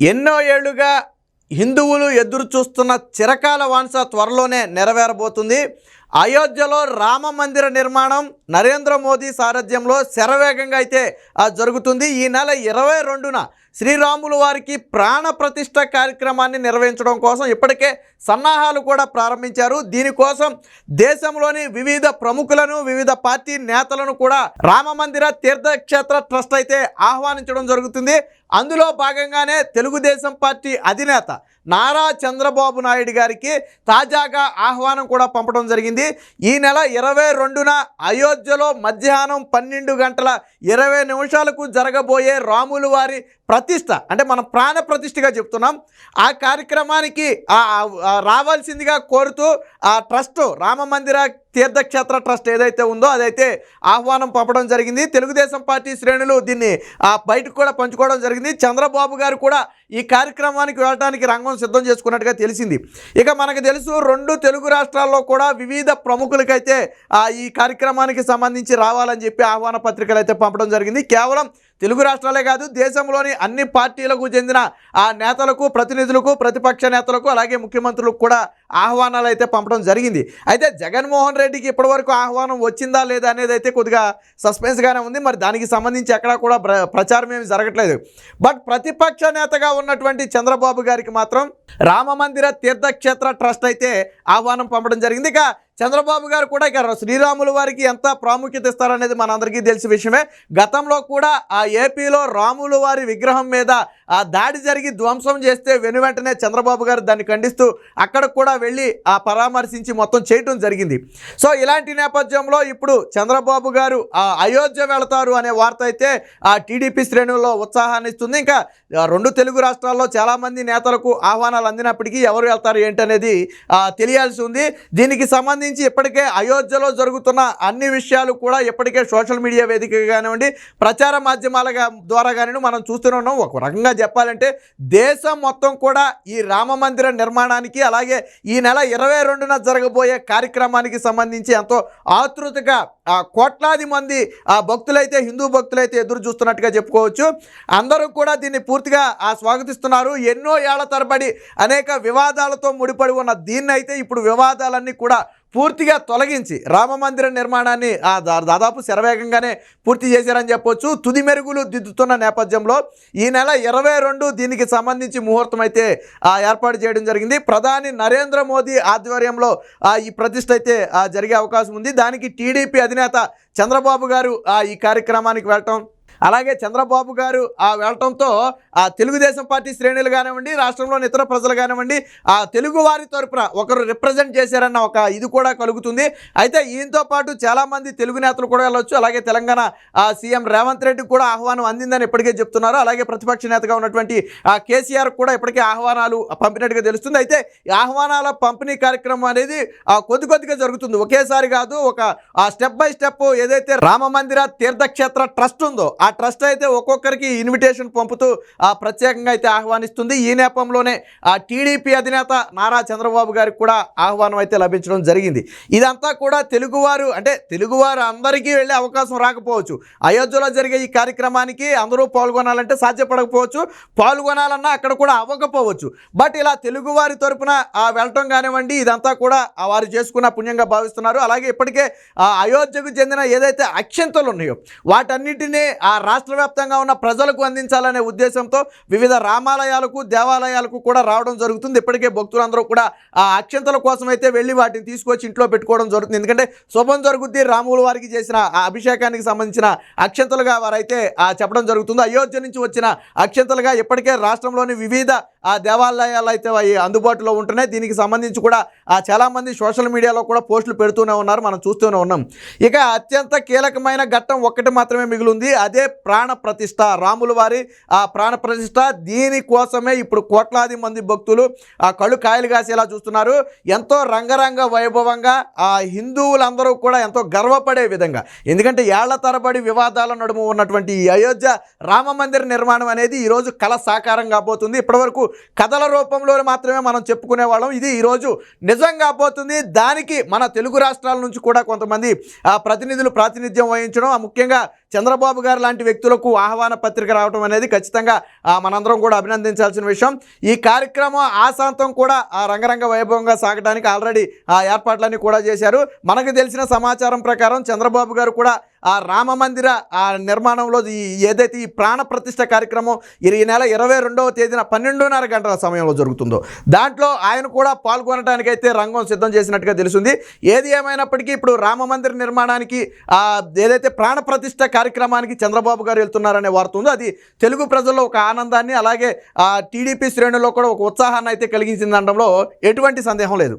ఎన్నో ఏళ్ళుగా హిందువులు ఎదురు చూస్తున్న చిరకాల వాంస త్వరలోనే నెరవేరబోతుంది. అయోధ్యలో రామ మందిర నిర్మాణం నరేంద్ర మోదీ సారథ్యంలో శరవేగంగా అయితే జరుగుతుంది. ఈ నెల ఇరవై రెండున శ్రీరాములు వారికి ప్రాణ ప్రతిష్ట కార్యక్రమాన్ని నిర్వహించడం కోసం ఇప్పటికే సన్నాహాలు కూడా ప్రారంభించారు. దీనికోసం దేశంలోని వివిధ ప్రముఖులను వివిధ పార్టీ నేతలను కూడా రామ మందిర తీర్థక్షేత్ర ట్రస్ట్ అయితే ఆహ్వానించడం జరుగుతుంది. అందులో భాగంగానే తెలుగుదేశం పార్టీ అధినేత నారా చంద్రబాబు నాయుడు గారికి తాజాగా ఆహ్వానం కూడా పంపడం జరిగింది. ఈ నెల ఇరవై రెండున అయోధ్యలో మధ్యాహ్నం పన్నెండు గంటల ఇరవై నిమిషాలకు జరగబోయే రాములు వారి ప్రతిష్ట అంటే మనం ప్రాణ ప్రతిష్ఠగా చెప్తున్నాం. ఆ కార్యక్రమానికి రావాల్సిందిగా కోరుతూ ఆ ట్రస్ట్ రామ మందిర తీర్థక్షేత్ర ట్రస్ట్ ఏదైతే ఉందో అదైతే ఆహ్వానం పంపడం జరిగింది. తెలుగుదేశం పార్టీ శ్రేణులు దీన్ని బయటకు కూడా పంచుకోవడం జరిగింది. చంద్రబాబు గారు కూడా ఈ కార్యక్రమానికి వెళ్ళడానికి రంగం సిద్ధం చేసుకున్నట్టుగా తెలిసింది. ఇక మనకు తెలుసు రెండు తెలుగు రాష్ట్రాల్లో కూడా వివిధ ప్రముఖులకైతే ఈ కార్యక్రమానికి సంబంధించి రావాలని చెప్పి ఆహ్వాన పత్రికలు అయితే పంపడం జరిగింది. కేవలం తెలుగు రాష్ట్రాలే కాదు దేశంలోని అన్ని పార్టీలకు చెందిన ఆ నేతలకు ప్రతినిధులకు ప్రతిపక్ష నేతలకు అలాగే ముఖ్యమంత్రులకు కూడా ఆహ్వానాలు అయితే పంపడం జరిగింది. అయితే జగన్మోహన్ రెడ్డికి ఇప్పటివరకు ఆహ్వానం వచ్చిందా లేదా అనేది అయితే కొద్దిగా సస్పెన్స్గానే ఉంది. మరి దానికి సంబంధించి ఎక్కడా కూడా ప్ర- ప్రచారం ఏమి జరగట్లేదు. బట్ ప్రతిపక్ష నేతగా ఉన్నటువంటి చంద్రబాబు గారికి మాత్రం రామ మందిర తీర్థక్షేత్ర ట్రస్ట్ అయితే ఆహ్వానం పంపడం జరిగింది. ఇక చంద్రబాబు గారు కూడా ఇక శ్రీరాములు వారికి ఎంత ప్రాముఖ్యత ఇస్తారనేది మనందరికీ తెలిసిన విషయమే. గతంలో కూడా ఆ ఏపీలో రాములు వారి విగ్రహం మీద ఆ దాడి జరిగి ధ్వంసం చేస్తే వెను వెంటనే చంద్రబాబు గారు దాన్ని ఖండిస్తూ అక్కడ కూడా వెళ్ళి ఆ పరామర్శించి మొత్తం చేయటం జరిగింది. సో ఇలాంటి నేపథ్యంలో ఇప్పుడు చంద్రబాబు గారు ఆ అయోధ్య వెళతారు అనే వార్త అయితే ఆ టీడీపీ శ్రేణుల్లో ఉత్సాహాన్ని ఇస్తుంది. ఇంకా రెండు తెలుగు రాష్ట్రాల్లో చాలామంది నేతలకు ఆహ్వానాలు అందినప్పటికీ ఎవరు వెళ్తారు ఏంటనేది తెలియాల్సి ఉంది. దీనికి సంబంధించి ఇప్పటికే అయోధ్యలో జరుగుతున్న అన్ని విషయాలు కూడా ఇప్పటికే సోషల్ మీడియా వేదిక కానివ్వండి ప్రచార మాధ్యమాల ద్వారా కానివ్వండి మనం చూస్తూనే ఉన్నాం. ఒక రకంగా చెప్పాలంటే దేశం మొత్తం కూడా ఈ రామ మందిర నిర్మాణానికి అలాగే ఈ నెల ఇరవై రెండున జరగబోయే కార్యక్రమానికి సంబంధించి ఎంతో ఆతృతగా ఆ, కోట్లాది మంది ఆ భక్తులైతే హిందూ భక్తులైతే ఎదురు చూస్తున్నట్టుగా చెప్పుకోవచ్చు. అందరూ కూడా దీన్ని పూర్తిగా ఆ, స్వాగతిస్తున్నారు. ఎన్నో ఏళ్ళ తరబడి అనేక వివాదాలతో ముడిపడి ఉన్న దీన్ని అయితే ఇప్పుడు వివాదాలన్నీ కూడా పూర్తిగా తొలగించి రామ మందిర నిర్మాణాన్ని దా- దాదాపు శరవేగంగానే పూర్తి చేశారని చెప్పొచ్చు. తుది మెరుగులు దిద్దుతున్న నేపథ్యంలో ఈ నెల ఇరవై రెండు దీనికి సంబంధించి ముహూర్తం అయితే ఏర్పాటు చేయడం జరిగింది. ప్రధాని నరేంద్ర మోదీ ఆధ్వర్యంలో ఆ, ఈ ప్రతిష్ట అయితే జరిగే అవకాశం ఉంది. దానికి టీడీపీ అధినేత చంద్రబాబు గారు ఆ, ఈ కార్యక్రమానికి వెళ్ళటం అలాగే చంద్రబాబు గారు ఆ వెళ్ళటంతో ఆ తెలుగుదేశం పార్టీ శ్రేణులు కానివ్వండి రాష్ట్రంలోని ఇతర ప్రజలు కానివ్వండి ఆ తెలుగు వారి తరపున ఒకరు రిప్రజెంట్ చేశారన్న ఒక ఇది కూడా కలుగుతుంది. అయితే ఈయనతో పాటు చాలామంది తెలుగు నేతలు కూడా వెళ్ళొచ్చు. అలాగే తెలంగాణ సీఎం రేవంత్ రెడ్డి కూడా ఆహ్వానం అందిందని ఇప్పటికే చెప్తున్నారు. అలాగే ప్రతిపక్ష నేతగా ఉన్నటువంటి కేసీఆర్ కూడా ఇప్పటికే ఆహ్వానాలు పంపినట్టుగా తెలుస్తుంది. అయితే ఆహ్వానాల పంపిణీ కార్యక్రమం అనేది ఆ కొద్ది కొద్దిగా జరుగుతుంది. ఒకేసారి కాదు ఒక ఆ స్టెప్ బై స్టెప్ ఏదైతే రామ మందిర తీర్థక్షేత్ర ట్రస్ట్ ఉందో ఆ ట్రస్ట్ అయితే ఒక్కొక్కరికి ఇన్విటేషన్ పంపుతూ ఆ ప్రత్యేకంగా అయితే ఆహ్వానిస్తుంది. ఈ నేపథ్యంలోనే ఆ టీడీపీ అధినేత నారా చంద్రబాబు గారికి కూడా ఆహ్వానం అయితే లభించడం జరిగింది. ఇదంతా కూడా తెలుగువారు అంటే తెలుగువారు అందరికీ వెళ్ళే అవకాశం రాకపోవచ్చు. అయోధ్యలో జరిగే ఈ కార్యక్రమానికి అందరూ పాల్గొనాలంటే సాధ్యపడకపోవచ్చు. పాల్గొనాలన్నా అక్కడ కూడా అవ్వకపోవచ్చు. బట్ ఇలా తెలుగువారి తరపున ఆ వెళ్ళటం కానివ్వండి ఇదంతా కూడా వారు చేసుకున్న పుణ్యంగా భావిస్తున్నారు. అలాగే ఇప్పటికే ఆ అయోధ్యకు చెందిన ఏదైతే అక్షంతలు ఉన్నాయో వాటన్నిటినీ ఆ రాష్ట్ర వ్యాప్తంగా ఉన్న ప్రజలకు అందించాలనే ఉద్దేశంతో వివిధ రామాలయాలకు దేవాలయాలకు కూడా రావడం జరుగుతుంది. ఇప్పటికే భక్తులందరూ కూడా ఆ అక్షంతల కోసం అయితే వెళ్ళి వాటిని తీసుకొచ్చి ఇంట్లో పెట్టుకోవడం జరుగుతుంది. ఎందుకంటే శుభం జరుగుద్ది రాముల వారికి చేసిన ఆ అభిషేకానికి సంబంధించిన అక్షంతలుగా వారైతే ఆ చెప్పడం జరుగుతుంది. అయోధ్య నుంచి వచ్చిన అక్షంతలుగా ఇప్పటికే రాష్ట్రంలోని వివిధ ఆ దేవాలయాలు అయితే అవి అందుబాటులో ఉంటున్నాయి. దీనికి సంబంధించి కూడా ఆ చాలామంది సోషల్ మీడియాలో కూడా పోస్టులు పెడుతూనే ఉన్నారు. మనం చూస్తూనే ఉన్నాం. ఇక అత్యంత కీలకమైన ఘట్టం ఒక్కటి మాత్రమే మిగిలింది అదే ప్రాణ ప్రతిష్ట. రాముల వారి ఆ ప్రాణ ప్రతిష్ట దీనికోసమే ఇప్పుడు కోట్లాది మంది భక్తులు ఆ కళ్ళు కాయలు కాసేలా చూస్తున్నారు. ఎంతో రంగరంగ వైభవంగా ఆ హిందువులందరూ కూడా ఎంతో గర్వపడే విధంగా. ఎందుకంటే ఏళ్ళ తరబడి వివాదాల నడుము ఉన్నటువంటి ఈ అయోధ్య రామ మందిర నిర్మాణం అనేది ఈరోజు కళ సాకారం కాబోతుంది. ఇప్పటివరకు కథల రూపంలో మాత్రమే మనం చెప్పుకునే వాళ్ళం. ఇది ఈరోజు నిజం కాబోతుంది. దానికి మన తెలుగు రాష్ట్రాల నుంచి కూడా కొంతమంది ఆ ప్రతినిధులు ప్రాతినిధ్యం వహించడం ఆ ముఖ్యంగా చంద్రబాబు గారు లాంటి వ్యక్తులకు ఆహ్వాన పత్రిక రావడం అనేది ఖచ్చితంగా మనందరం కూడా అభినందించాల్సిన విషయం. ఈ కార్యక్రమం ఆశాంతం కూడా ఆ రంగరంగ వైభవంగా సాగడానికి ఆల్రెడీ ఆ ఏర్పాట్లన్నీ కూడా చేశారు. మనకు తెలిసిన సమాచారం ప్రకారం చంద్రబాబు గారు కూడా ఆ రామ మందిర ఆ నిర్మాణంలో ఈ ఏదైతే ఈ ప్రాణ ప్రతిష్ట కార్యక్రమం ఈ ఈ నెల ఇరవై రెండవ తేదీన పన్నెండున్నర గంటల సమయంలో జరుగుతుందో దాంట్లో ఆయన కూడా పాల్గొనడానికైతే రంగం సిద్ధం చేసినట్టుగా తెలుస్తుంది. ఏది ఏమైనప్పటికీ ఇప్పుడు రామ మందిర నిర్మాణానికి ఏదైతే ప్రాణ ప్రతిష్ట కార్యక్రమానికి చంద్రబాబు గారు వెళ్తున్నారనే వార్త ఉందో అది తెలుగు ప్రజల్లో ఒక ఆనందాన్ని అలాగే ఆ టీడీపీ శ్రేణుల్లో కూడా ఒక ఉత్సాహాన్ని అయితే కలిగించిందనడంలో ఎటువంటి సందేహం లేదు.